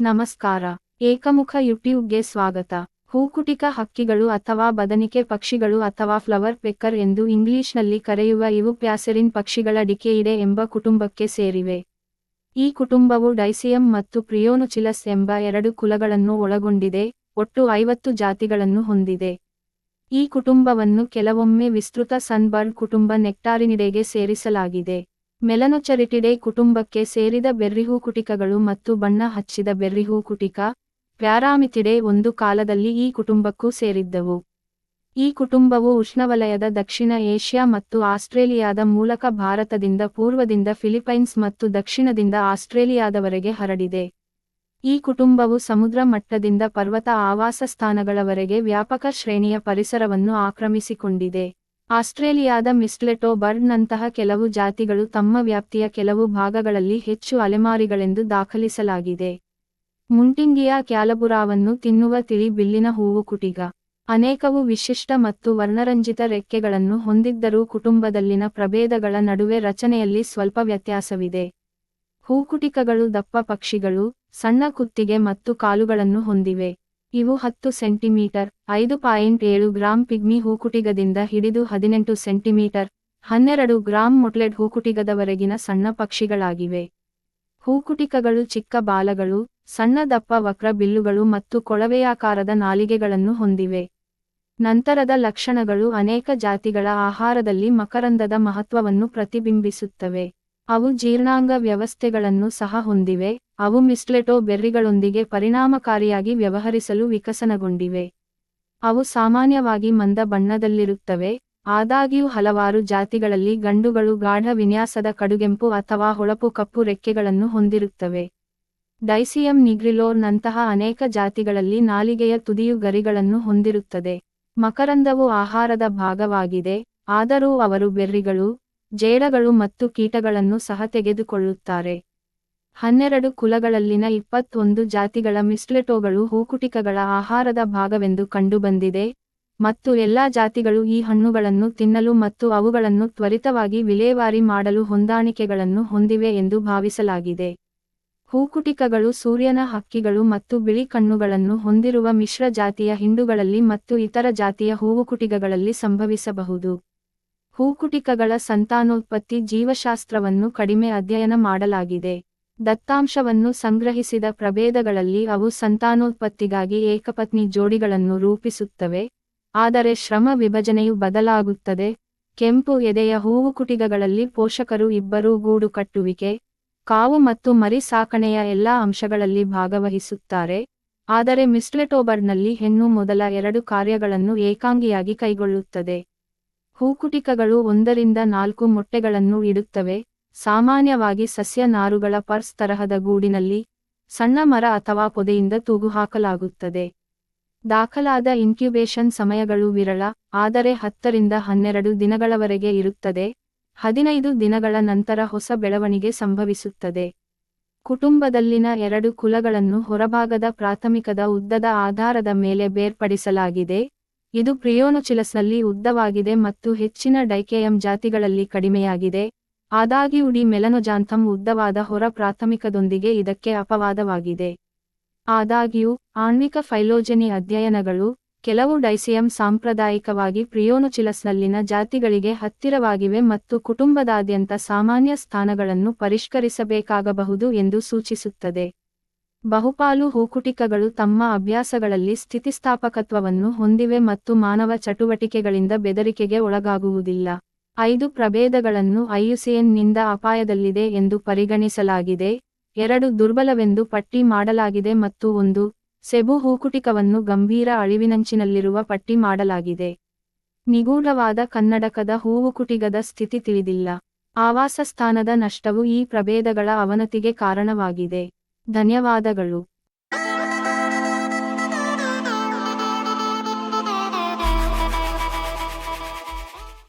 ನಮಸ್ಕಾರ. ಏಕಮುಖ ಯೂಟ್ಯೂಬ್ಗೆ ಸ್ವಾಗತ. ಹೂಕುಟಿಕ ಹಕ್ಕಿಗಳು ಅಥವಾ ಬದನಿಕೆ ಪಕ್ಷಿಗಳು ಅಥವಾ ಫ್ಲವರ್ ಪೆಕ್ಕರ್ ಎಂದು ಇಂಗ್ಲಿಷ್ನಲ್ಲಿ ಕರೆಯುವ ಇವು ಪ್ಯಾಸೆರಿನ್ ಪಕ್ಷಿಗಳ ಡಿಕೆಯಿಡೆ ಎಂಬ ಕುಟುಂಬಕ್ಕೆ ಸೇರಿವೆ. ಈ ಕುಟುಂಬವು ಡೈಸಿಯಂ ಮತ್ತು ಪ್ರಿಯೋನುಚಿಲಸ್ ಎಂಬ ಎರಡು ಕುಲಗಳನ್ನು ಒಳಗೊಂಡಿದೆ, ಒಟ್ಟು ಐವತ್ತು ಜಾತಿಗಳನ್ನು ಹೊಂದಿದೆ. ಈ ಕುಟುಂಬವನ್ನು ಕೆಲವೊಮ್ಮೆ ವಿಸ್ತೃತ ಸನ್ಬರ್ಡ್ ಕುಟುಂಬ ನೆಕ್ಟಾರಿನಿಡೆಗೆ ಸೇರಿಸಲಾಗಿದೆ. ಮೆಲನೊಚರಿಟಿಡೆ ಕುಟುಂಬಕ್ಕೆ ಸೇರಿದ ಬೆರ್ರಿಹೂಕುಟಿಕಗಳು ಮತ್ತು ಬಣ್ಣ ಹಚ್ಚಿದ ಬೆರ್ರಿಹೂಕುಟಿಕ ಪ್ಯಾರಾಮಿತಿಡೆ ಒಂದು ಕಾಲದಲ್ಲಿ ಈ ಕುಟುಂಬಕ್ಕೂ ಸೇರಿದ್ದವು. ಈ ಕುಟುಂಬವು ಉಷ್ಣವಲಯದ ದಕ್ಷಿಣ ಏಷ್ಯಾ ಮತ್ತು ಆಸ್ಟ್ರೇಲಿಯಾದ ಮೂಲಕ ಭಾರತದಿಂದ ಪೂರ್ವದಿಂದ ಫಿಲಿಪೈನ್ಸ್ ಮತ್ತು ದಕ್ಷಿಣದಿಂದ ಆಸ್ಟ್ರೇಲಿಯಾದವರೆಗೆ ಹರಡಿದೆ. ಈ ಕುಟುಂಬವು ಸಮುದ್ರ ಮಟ್ಟದಿಂದ ಪರ್ವತ ಆವಾಸ ಸ್ಥಾನಗಳವರೆಗೆ ವ್ಯಾಪಕ ಶ್ರೇಣಿಯ ಪರಿಸರವನ್ನು ಆಕ್ರಮಿಸಿಕೊಂಡಿದೆ. ಆಸ್ಟ್ರೇಲಿಯಾದ ಮಿಸ್ಟ್ಲೆಟೋ ಬರ್ಡ್ನಂತಹ ಕೆಲವು ಜಾತಿಗಳು ತಮ್ಮ ವ್ಯಾಪ್ತಿಯ ಕೆಲವು ಭಾಗಗಳಲ್ಲಿ ಹೆಚ್ಚು ಅಲೆಮಾರಿಗಳೆಂದು ದಾಖಲಿಸಲಾಗಿದೆ. ಮುಂಟಿಂಗಿಯಾ ಕ್ಯಾಲಬುರಾವನ್ನು ತಿನ್ನುವ ತಿಳಿ ಬಿಲ್ಲಿನ ಹೂವು ಕುಟಿಗ. ಅನೇಕವು ವಿಶಿಷ್ಟ ಮತ್ತು ವರ್ಣರಂಜಿತ ರೆಕ್ಕೆಗಳನ್ನು ಹೊಂದಿದ್ದರೂ ಕುಟುಂಬದಲ್ಲಿನ ಪ್ರಭೇದಗಳ ನಡುವೆ ರಚನೆಯಲ್ಲಿ ಸ್ವಲ್ಪ ವ್ಯತ್ಯಾಸವಿದೆ. ಹೂಕುಟಿಕಗಳು ದಪ್ಪ ಪಕ್ಷಿಗಳು, ಸಣ್ಣ ಕುತ್ತಿಗೆ ಮತ್ತು ಕಾಲುಗಳನ್ನು ಹೊಂದಿವೆ. ಇವು ಹತ್ತು ಸೆಂಟಿಮೀಟರ್, ಐದು ಪಾಯಿಂಟ್ ಏಳು ಗ್ರಾಂ ಪಿಗ್ಮಿ ಹೂಕುಟಿಗದಿಂದ ಹಿಡಿದು ಹದಿನೆಂಟು ಸೆಂಟಿಮೀಟರ್, ಹನ್ನೆರಡು ಗ್ರಾಂ ಮೊಟ್ಲೆಡ್ ಹೂಕುಟಿಗದವರೆಗಿನ ಸಣ್ಣ ಪಕ್ಷಿಗಳಾಗಿವೆ. ಹೂಕುಟಿಕಗಳು ಚಿಕ್ಕ ಬಾಲಗಳು, ಸಣ್ಣ ದಪ್ಪ ವಕ್ರ ಬಿಲ್ಲುಗಳು ಮತ್ತು ಕೊಳವೆಯಾಕಾರದ ನಾಲಿಗೆಗಳನ್ನು ಹೊಂದಿವೆ. ನಂತರದ ಲಕ್ಷಣಗಳು ಅನೇಕ ಜಾತಿಗಳ ಆಹಾರದಲ್ಲಿ ಮಕರಂದದ ಮಹತ್ವವನ್ನು ಪ್ರತಿಬಿಂಬಿಸುತ್ತವೆ. ಅವು ಜೀರ್ಣಾಂಗ ವ್ಯವಸ್ಥೆಗಳನ್ನು ಸಹ ಹೊಂದಿವೆ. ಅವು ಮಿಸ್ಲೆಟೋ ಬೆರ್ರಿಗಳೊಂದಿಗೆ ಪರಿಣಾಮಕಾರಿಯಾಗಿ ವ್ಯವಹರಿಸಲು ವಿಕಸನಗೊಂಡಿವೆ. ಅವು ಸಾಮಾನ್ಯವಾಗಿ ಮಂದ ಬಣ್ಣದಲ್ಲಿರುತ್ತವೆ. ಆದಾಗ್ಯೂ ಹಲವಾರು ಜಾತಿಗಳಲ್ಲಿ ಗಂಡುಗಳು ಗಾಢ ವಿನ್ಯಾಸದ ಕಡುಗೆಂಪು ಅಥವಾ ಹೊಳಪು ಕಪ್ಪು ರೆಕ್ಕೆಗಳನ್ನು ಹೊಂದಿರುತ್ತವೆ. ಡೈಸಿಯಂ ನಿಗ್ರಿಲೋರ್ನಂತಹ ಅನೇಕ ಜಾತಿಗಳಲ್ಲಿ ನಾಲಿಗೆಯ ತುದಿಯು ಗರಿಗಳನ್ನು ಹೊಂದಿರುತ್ತದೆ. ಮಕರಂದವು ಆಹಾರದ ಭಾಗವಾಗಿದೆ. ಆದರೂ ಅವರು ಬೆರ್ರಿಗಳು ಜೇಡಗಳು ಮತ್ತು ಕೀಟಗಳನ್ನು ಸಹ ತೆಗೆದುಕೊಳ್ಳುತ್ತಾರೆ. ಹನ್ನೆರಡು ಕುಲಗಳಲ್ಲಿನ ಇಪ್ಪತ್ತೊಂದು ಜಾತಿಗಳ ಮಿಸ್ಲೆಟೋಗಳು ಹೂಕುಟಿಕಗಳ ಆಹಾರದ ಭಾಗವೆಂದು ಕಂಡುಬಂದಿದೆ ಮತ್ತು ಎಲ್ಲಾ ಜಾತಿಗಳು ಈ ಹಣ್ಣುಗಳನ್ನು ತಿನ್ನಲು ಮತ್ತು ಅವುಗಳನ್ನು ತ್ವರಿತವಾಗಿ ವಿಲೇವಾರಿ ಮಾಡಲು ಹೊಂದಾಣಿಕೆಗಳನ್ನು ಹೊಂದಿವೆ ಎಂದು ಭಾವಿಸಲಾಗಿದೆ. ಹೂಕುಟಿಕಗಳು ಸೂರ್ಯನ ಹಕ್ಕಿಗಳು ಮತ್ತು ಬಿಳಿ ಕಣ್ಣುಗಳನ್ನು ಹೊಂದಿರುವ ಮಿಶ್ರ ಜಾತಿಯ ಹಿಂಡುಗಳಲ್ಲಿ ಮತ್ತು ಇತರ ಜಾತಿಯ ಹೂವುಕುಟಿಗಗಳಲ್ಲಿ ಸಂಭವಿಸಬಹುದು. ಹೂಕುಟಿಕಗಳ ಸಂತಾನೋತ್ಪತ್ತಿ ಜೀವಶಾಸ್ತ್ರವನ್ನು ಕಡಿಮೆ ಅಧ್ಯಯನ ಮಾಡಲಾಗಿದೆ. ದತ್ತಾಂಶವನ್ನು ಸಂಗ್ರಹಿಸಿದ ಪ್ರಭೇದಗಳಲ್ಲಿ ಅವು ಸಂತಾನೋತ್ಪತ್ತಿಗಾಗಿ ಏಕಪತ್ನಿ ಜೋಡಿಗಳನ್ನು ರೂಪಿಸುತ್ತವೆ. ಆದರೆ ಶ್ರಮ ವಿಭಜನೆಯು ಬದಲಾಗುತ್ತದೆ. ಕೆಂಪು ಎದೆಯ ಹೂವುಕುಟಿಗಗಳಲ್ಲಿ ಪೋಷಕರು ಇಬ್ಬರೂ ಗೂಡು ಕಟ್ಟುವಿಕೆ, ಕಾವು ಮತ್ತು ಮರಿ ಸಾಕಣೆಯ ಎಲ್ಲಾ ಅಂಶಗಳಲ್ಲಿ ಭಾಗವಹಿಸುತ್ತಾರೆ. ಆದರೆ ಮಿಸ್ಲೆಟೋಬರ್ನಲ್ಲಿ ಹೆಣ್ಣು ಮೊದಲ ಎರಡು ಕಾರ್ಯಗಳನ್ನು ಏಕಾಂಗಿಯಾಗಿ ಕೈಗೊಳ್ಳುತ್ತದೆ. ಹೂಕುಟಿಕಗಳು ಒಂದರಿಂದ ನಾಲ್ಕು ಮೊಟ್ಟೆಗಳನ್ನು ಇಡುತ್ತವೆ. ಸಾಮಾನ್ಯವಾಗಿ ಸಸ್ಯ ನಾರುಗಳ ಪರ್ಸ್ ತರಹದ ಗೂಡಿನಲ್ಲಿ ಸಣ್ಣ ಮರ ಅಥವಾ ಪೊದೆಯಿಂದ ತೂಗುಹಾಕಲಾಗುತ್ತದೆ ದಾಖಲಾದ ಇನ್ಕ್ಯುಬೇಷನ್ ಸಮಯಗಳು ವಿರಳ, ಆದರೆ ಹತ್ತರಿಂದ ಹನ್ನೆರಡು ದಿನಗಳವರೆಗೆ ಇರುತ್ತದೆ. ಹದಿನೈದು ದಿನಗಳ ನಂತರ ಹೊಸ ಬೆಳವಣಿಗೆ ಸಂಭವಿಸುತ್ತದೆ. ಕುಟುಂಬದಲ್ಲಿನ ಎರಡು ಕುಲಗಳನ್ನು ಹೊರಭಾಗದ ಪ್ರಾಥಮಿಕದ ಉದ್ದದ ಆಧಾರದ ಮೇಲೆ ಬೇರ್ಪಡಿಸಲಾಗಿದೆ. ಇದು ಪ್ರಿಯೋನುಚಿಲಸ್ನಲ್ಲಿ ಉದ್ದವಾಗಿದೆ ಮತ್ತು ಹೆಚ್ಚಿನ ಡೈಕೆಯಂ ಜಾತಿಗಳಲ್ಲಿ ಕಡಿಮೆಯಾಗಿದೆ. ಆದಾಗ್ಯೂ ಡಿ ಮೆಲನೊಜಾಂಥಮ್ ಉದ್ದವಾದ ಹೊರ ಪ್ರಾಥಮಿಕದೊಂದಿಗೆ ಇದಕ್ಕೆ ಅಪವಾದವಾಗಿದೆ. ಆದಾಗ್ಯೂ, ಆಣ್ವಿಕ ಫೈಲೋಜೆನಿ ಅಧ್ಯಯನಗಳು ಕೆಲವು ಡೈಸಿಯಂ ಸಾಂಪ್ರದಾಯಿಕವಾಗಿ ಪ್ರಿಯೋನುಚಿಲಸ್ನಲ್ಲಿನ ಜಾತಿಗಳಿಗೆ ಹತ್ತಿರವಾಗಿವೆ ಮತ್ತು ಕುಟುಂಬದಾದ್ಯಂತ ಸಾಮಾನ್ಯ ಸ್ಥಾನಗಳನ್ನು ಪರಿಷ್ಕರಿಸಬೇಕಾಗಬಹುದು ಎಂದು ಸೂಚಿಸುತ್ತದೆ. ಬಹುಪಾಲು ಹೂಕುಟಿಕಗಳು ತಮ್ಮ ಅಭ್ಯಾಸಗಳಲ್ಲಿ ಸ್ಥಿತಿಸ್ಥಾಪಕತ್ವವನ್ನು ಹೊಂದಿವೆ ಮತ್ತು ಮಾನವ ಚಟುವಟಿಕೆಗಳಿಂದ ಬೆದರಿಕೆಗೆ ಒಳಗಾಗುವುದಿಲ್ಲ. ಐದು ಪ್ರಭೇದಗಳನ್ನು ಐಯುಸಿಎನ್ನಿಂದ ಅಪಾಯದಲ್ಲಿದೆ ಎಂದು ಪರಿಗಣಿಸಲಾಗಿದೆ. ಎರಡು ದುರ್ಬಲವೆಂದು ಪಟ್ಟಿ ಮಾಡಲಾಗಿದೆ ಮತ್ತು ಒಂದು ಸೆಬು ಹೂಕುಟಿಕವನ್ನು ಗಂಭೀರ ಅಳಿವಿನಂಚಿನಲ್ಲಿರುವ ಪಟ್ಟಿ ಮಾಡಲಾಗಿದೆ. ನಿಗೂಢವಾದ ಕನ್ನಡಕದ ಹೂವುಕುಟಿಗದ ಸ್ಥಿತಿ ತಿಳಿದಿಲ್ಲ. ಆವಾಸಸ್ಥಾನದ ನಷ್ಟವು ಈ ಪ್ರಭೇದಗಳ ಅವನತಿಗೆ ಕಾರಣವಾಗಿದೆ. ಧನ್ಯವಾದಗಳು.